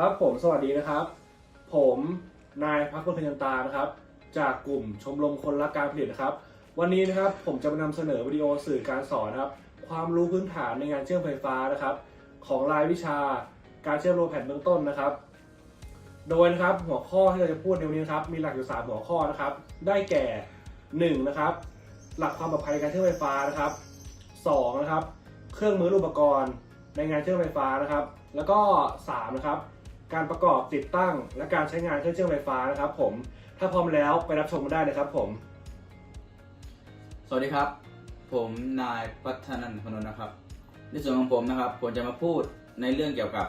ครับผมสวัสดีนะครับ ผมนายพักพลพยัญตานะครับ จากกลุ่มชมรมคนรักการผลิตนะครับ วันนี้นะครับผมจะมานำเสนอวิดีโอสื่อการสอนนะครับ ความรู้พื้นฐานในงานเชื่อมไฟฟ้านะครับ ของรายวิชาการเชื่อมโลแผ่นเบื้องต้นนะครับ โดยนะครับหัวข้อที่เราจะพูดในวันนี้นะครับมีหลักอยู่สามหัวข้อนะครับ ได้แก่หนึ่งนะครับหลักความปลอดภัยในการเชื่อมไฟฟ้านะครับสองนะครับ เครื่องมืออุปกรณ์ในงานเชื่อมไฟฟ้านะครับ แล้วก็สามนะครับ การประกอบติดตั้ง และการใช้งานเครื่องเชื่อมไฟฟ้านะครับ ผม ถ้าพร้อมแล้วไปรับชมกันได้เลยครับ ผม สวัสดีครับ ผมนายพัฒนันท์พนนท์นะครับ ในส่วนของผมนะครับ ผมจะมาพูดในเรื่องเกี่ยวกับ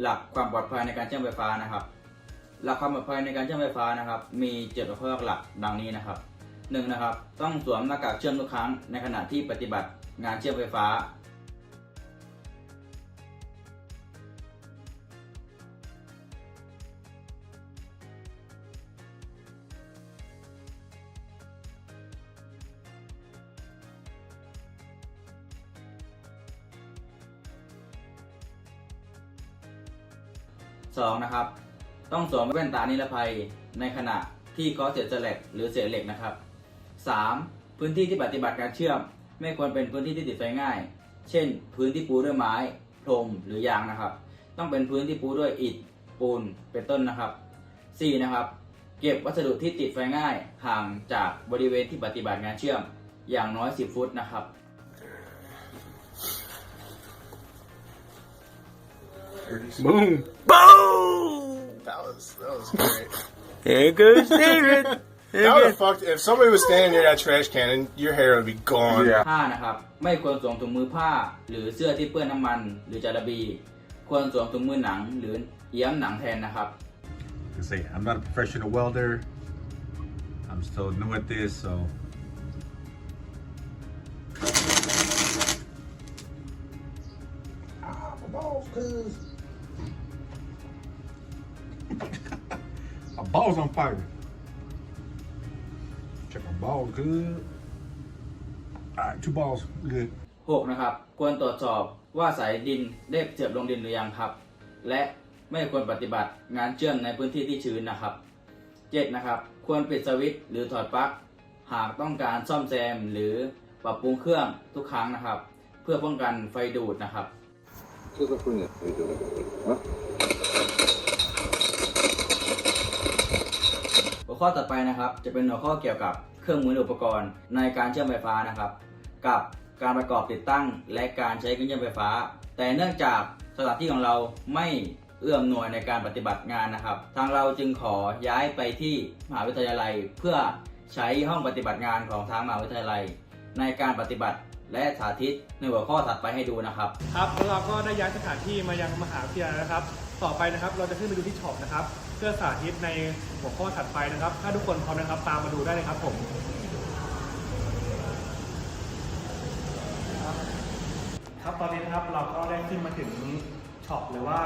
หลักความปลอดภัยในการเชื่อมไฟฟ้านะครับ หลักความปลอดภัยในการเชื่อมไฟฟ้านะครับ มีเจ็ดข้อหลักดังนี้นะครับหนึ่งนะครับ ต้องสวมหน้ากากเชื่อมทุกครั้งในขณะที่ปฏิบัติงานเชื่อมไฟฟ้า สองนะครับ ต้องสวมแว่นตานิรภัยในขณะที่เคาะเศษเหล็กหรือเศษเหล็กนะครับสามพื้นที่ที่ปฏิบัติการเชื่อม ไม่ควรเป็นพื้นที่ที่ติดไฟง่าย เช่น พื้นที่ปูด้วยไม้พรมหรือยางนะครับ ต้องเป็นพื้นที่ปูด้วยอิฐปูนเป็นต้นนะครับสี่นะครับเก็บวัสดุที่ติดไฟง่ายห่างจากบริเวณที่ปฏิบัติงานเชื่อมอย่างน้อย 10 ฟุตนะครับ Boom. Boom! That was that was great. There goes David. that would have fucked if somebody was standing near that trash can and your hair would be gone. Yeah. 5นะครับไม่ควรสวมถุงมือผ้า หรือเสื้อที่เปื้อนน้ำมันหรือจาระบี ควรสวมถุงมือหนังหรือเอี้ยมหนังแทนนะครับ I say I'm not a professional welder. I'm still new at this, so Ah, my balls, cuz. Balls on fire. Check my balls good. All right, two balls good. 6 นะครับ ควรตรวจสอบว่าสายดินได้เสียบลงดินหรือยังครับ และไม่ควรปฏิบัติงานเชื่อมในพื้นที่ที่ชื้นนะครับ 7 นะครับ ควรปิดสวิตช์หรือถอดปลั๊กหากต้องการซ่อมแซมหรือปรับปรุงเครื่องทุกครั้งนะครับ เพื่อป้องกันไฟดูดนะครับหัว ข้อต่อไปนะครับ จะเป็นหัวข้อเกี่ยวกับเครื่องมืออุปกรณ์ในการเชื่อมไฟฟ้านะครับ กับการประกอบติดตั้งและการใช้เครื่องเชื่อมไฟฟ้า แต่เนื่องจากสถานที่ของเราไม่เอื้อมหน่วยในการปฏิบัติงานนะครับ ทางเราจึงขอย้ายไปที่มหาวิทยาลัย เพื่อใช้ห้องปฏิบัติงานของทางมหาวิทยาลัย ในการปฏิบัติและสาธิตในหัวข้อถัดไปให้ดูนะครับ ครับแล้วเราก็ได้ย้ายสถานที่มายังมหาวิทยาลัยนะครับ ต่อไปนะครับเราจะขึ้นไปดูที่ช็อปนะครับ พื่อสาธิตในหัวข้อถัดไปนะครับ ถ้าทุกคนพร้อมนะครับ ตามมาดูได้เลยครับผมครับตอนนี้นะครับเราก็ได้ขึ้นมาถึงช็อปหรือว่า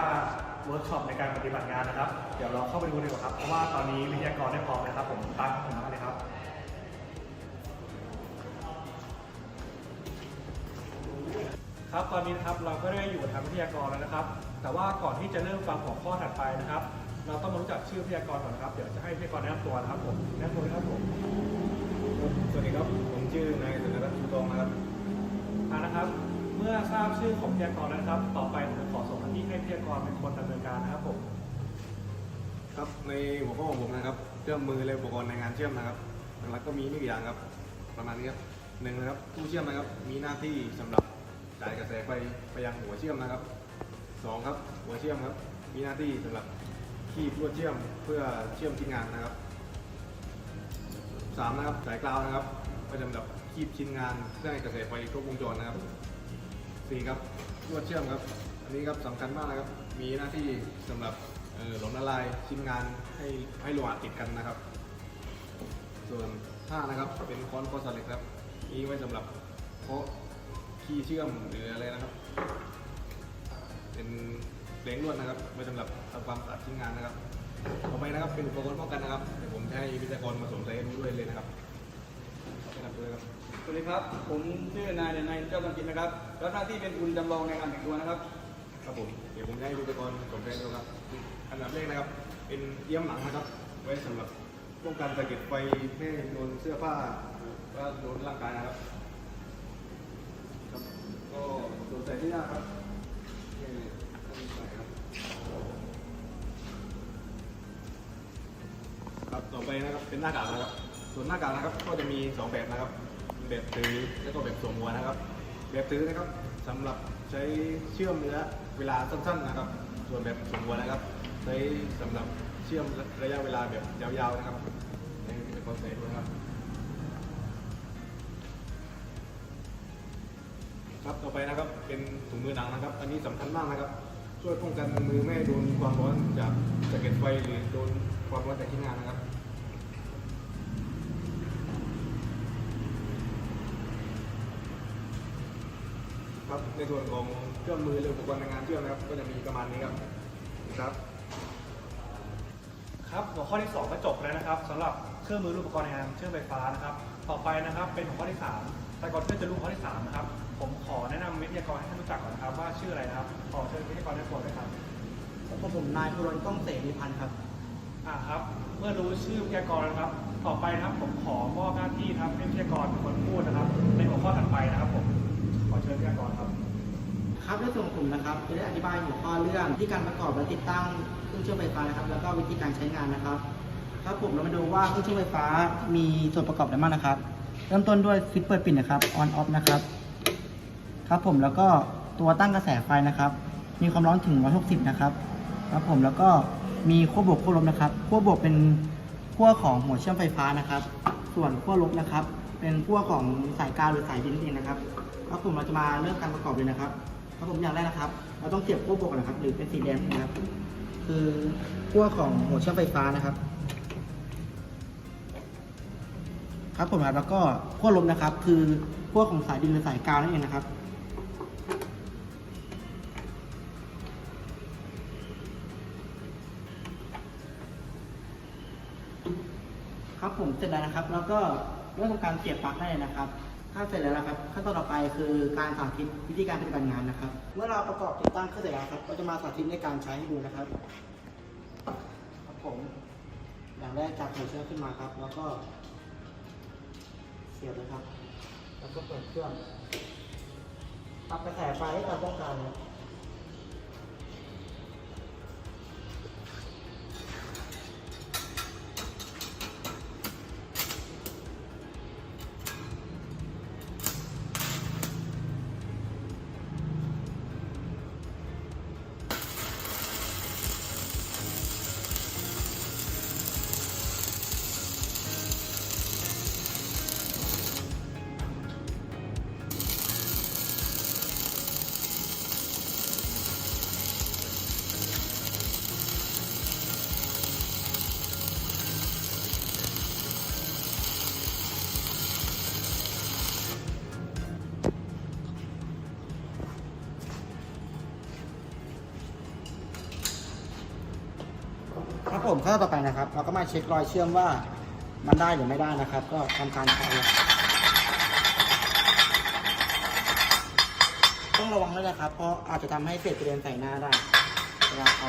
เวิร์กช็อปในการปฏิบัติงานนะครับ เดี๋ยวเราเข้าไปดูดีกว่าครับ เพราะว่าตอนนี้วิทยากรได้พร้อมนะครับ ผมตามผมมาเลยครับครับตอนนี้นะครับเราก็ได้อยู่กับทางวิทยากรแล้วนะครับ แต่ว่าก่อนที่จะเริ่มฟังหัวข้อถัดไปนะครับ เราต้องมารู้จักชื่อวิทยากรก่อนนะครับ เดี๋ยวจะให้วิทยากรแนะนำตัวนะครับผมแนะนำตัวด้วยครับผมสวัสดีครับ ผมชื่อนายสุนทรภูตองนะครับอ่านะครับ เมื่อทราบชื่อของวิทยากรแล้วนะครับ ต่อไปผมจะขอส่งหน้าที่ให้วิทยากรเป็นคนดำเนินการนะครับผม ครับในหัวข้อของผมนะครับเครื่องมือและอุปกรณ์ในงานเชื่อมนะครับหลักๆก็มีไม่กี่อย่างครับ ประมาณนี้ครับหนึ่งนะครับผู้เชื่อมนะครับมีหน้าที่สำหรับจ่ายกระแสไฟไปยังหัวเชื่อมนะครับสองครับหัวเชื่อมครับมีหน้าที่สำหรับ คีบลวดเชื่อมเพื่อเชื่อมชิ้นงานนะครับสามนะครับสายกราวนะครับก็จะสำหรับคีบชิ้นงานเพื่อให้กระแสไฟครบวงจรนะครับสี่ครับลวดเชื่อมครับ อันนี้ครับสำคัญมากนะครับ มีหน้าที่สำหรับหลอมละลายชิ้นงานให้ให้โลหะติดกันนะครับ ส่วนห้านะครับเป็นค้อนคอสเหล็กครับนี้ไว้สำหรับเคาะขี้เชื่อมหรืออะไรนะครับ เป็น เหลงลวดนะครับไว้สำหรับทำความสะอาดชิ้นงานนะครับต่อไปนะครับเป็นอุปกรณ์ป้องกันนะครับเดี๋ยวผมจะให้วิทยากรมาสวมใส่ให้ดูด้วยเลยนะครับขอบคุณครับด้วยครับสวัสดีครับ ผมชื่อนายเดนายเจ้าบังกินนะครับรับหน้าที่เป็นคุณจำลองในการแต่งตัวนะครับคครับผมเดี๋ยวผมจะให้ดูอุปกรณ์ของแบรนด์ดูครับอันดับแรกนะครับ เป็นเยี่ยมหลังนะครับ ไว้สำหรับป้องกันสะเก็ดไฟไม่ให้โดนเสื้อผ้าก็โดนร่างกายนะครับครับก็สวมใส่ที่หน้าครับนี่ต้องใส่ครับ ครับ ต่อไปนะครับเป็นหน้ากากนะครับ ส่วนหน้ากากนะครับก็จะมีสองแบบนะครับ แบบถือแล้วก็แบบสวมหัวนะครับ แบบถือนะครับสำหรับใช้เชื่อมเนื้อเวลาสั้น ๆนะครับ ส่วนแบบสวมหัวนะครับ ใช้สำหรับเชื่อมระยะเวลาแบบยาวๆนะครับในเป็นคอนเซ็ปต์นะครับครับต่อไปนะครับเป็นถุงมือหนังนะครับ อันนี้สำคัญมากนะครับ ช่วยป้องกันมือไม่ให้โดนความร้อนจากสะเก็ดไฟหรือโดนความร้อนจากที่งานนะครับ ครับในส่วนของเครื่องมือหรืออุปกรณ์ในงานเชื่อมนะครับ ก็จะมีประมาณนี้ครับครับ ครับหัวข้อที่ 2 ก็จบแล้วนะครับสำหรับเครื่องมืออุปกรณ์ในงานเชื่อมไฟฟ้านะครับ ต่อไปนะครับเป็นหัวข้อที่ 3 แต่ก่อนที่จะรู้หัวข้อที่3นะครับผมขอแนะนำวิทยากรให้ท่านรู้จักก่อนนะครับ ว่าชื่ออะไรนะครับขอเชิญวิทยากรได้โปรดด้วยครับผมผมนายพุรนก้องเสรีพันธ์ครับอ่าครับ เมื่อรู้ชื่อวิทยากรแล้วนะครับ ต่อไปนะครับผมขอมอบหน้าที่ครับให้วิทยากรเป็นคนพูดนะครับ ในหัวข้อถัดไปนะครับผมขอ เชิญวิทยากรครับครับในส่วนของผมนะครับจะได้อธิบายหัวข้อเรื่องที่การประกอบและติดตั้งเครื่องเชื่อมไฟฟ้านะครับ แล้วก็วิธีการใช้งานนะครับครับผมเรามาดูว่าเครื่องเชื่อมไฟฟ้ามีส่วนประกอบอะไรบ้างนะครับ เริ่มต้นด้วยสวิตช์เปิดปิดนะครับ on off นะครับ ครับผมแล้วก็ตัวตั้งกระแสไฟนะครับ มีความร้อนถึง 160 นะครับ ครับผมแล้วก็มีขั้วบวกขั้วลบนะครับขั้วบวกเป็นขั้วของหัวเชื่อมไฟฟ้านะครับ ส่วนขั้วลบนะครับ เป็นขั้วของสายกาวหรือสายดินนั่นเองนะครับครับผมเราจะมาเริ่มการประกอบเลยนะครับครับผมอย่างแรกนะครับ เราต้องเสียบขั้วบวกก่อนนะครับ หรือเป็นสีแดงนะครับ คือขั้วของหัวเชื่อมไฟฟ้านะครับ ครับผมแล้วก็ขั้วลบนะครับ คือขั้วของสายดินหรือสายกาวนั่นเองนะครับครับผมเสร็จแล้วนะครับ แล้วก็ เริ่มทำการเสียบปลั๊กได้นะครับ ถ้าเสร็จแล้วนะครับ ขั้นตอนต่อไปคือการสาธิตวิธีการปฏิบัติงานนะครับ เมื่อเราประกอบติดตั้งเครื่องเสร็จแล้วครับ ก็จะมาสาธิตในการใช้ให้ดูนะครับครับผมอย่างแรกจับหัวเชือกขึ้นมาครับ แล้วก็ เสียบเลยครับ แล้วก็เปิดเครื่องปรับกระแสไฟให้เราต้องการครับ ครับผมขั้นตอนต่อไปนะครับ เราก็มาเช็ครอยเชื่อมว่ามันได้หรือไม่ได้นะครับ ก็ทำการใช้ต้องระวังด้วยนะครับ เพราะอาจจะทำให้เศษกระเด็นใส่หน้าได้เวลาเขา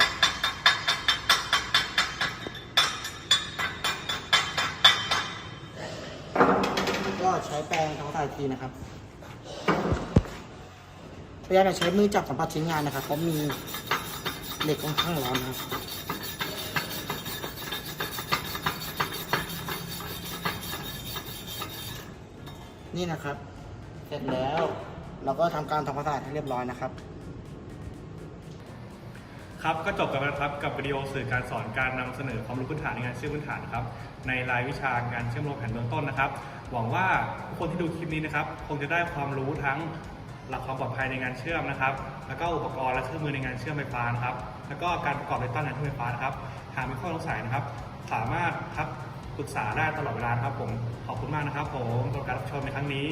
ก็ใช้แปรงทำความสะอาดทีนะครับพยายามใช้มือจับสัมผัสชิ้นงานนะครับเพราะมีเหล็กค่อนข้างร้อนนะครับ นี่นะครับ เสร็จแล้ว เราก็ทำการทำความสะอาดให้เรียบร้อยนะครับ ครับก็จบกันแล้วครับกับวิดีโอสื่อการสอนการนำเสนอความรู้พื้นฐานในงานเชื่อมพื้นฐานครับในรายวิชาการเชื่อมโลกแผ่นเบื้องต้นนะครับ หวังว่าทุกคนที่ดูคลิปนี้นะครับ คงจะได้ความรู้ทั้งหลักความปลอดภัยในงานเชื่อมนะครับ แล้วก็อุปกรณ์และเครื่องมือในงานเชื่อมไฟฟ้านะครับ แล้วก็การประกอบติดตั้งงานเชื่อมไฟฟ้านะครับ หากมีข้อสงสัยนะครับ สามารถครับ ปรึกษาได้ตลอดเวลาครับผม ขอบคุณมากนะครับผมสำหรับการรับชมในครั้งนี้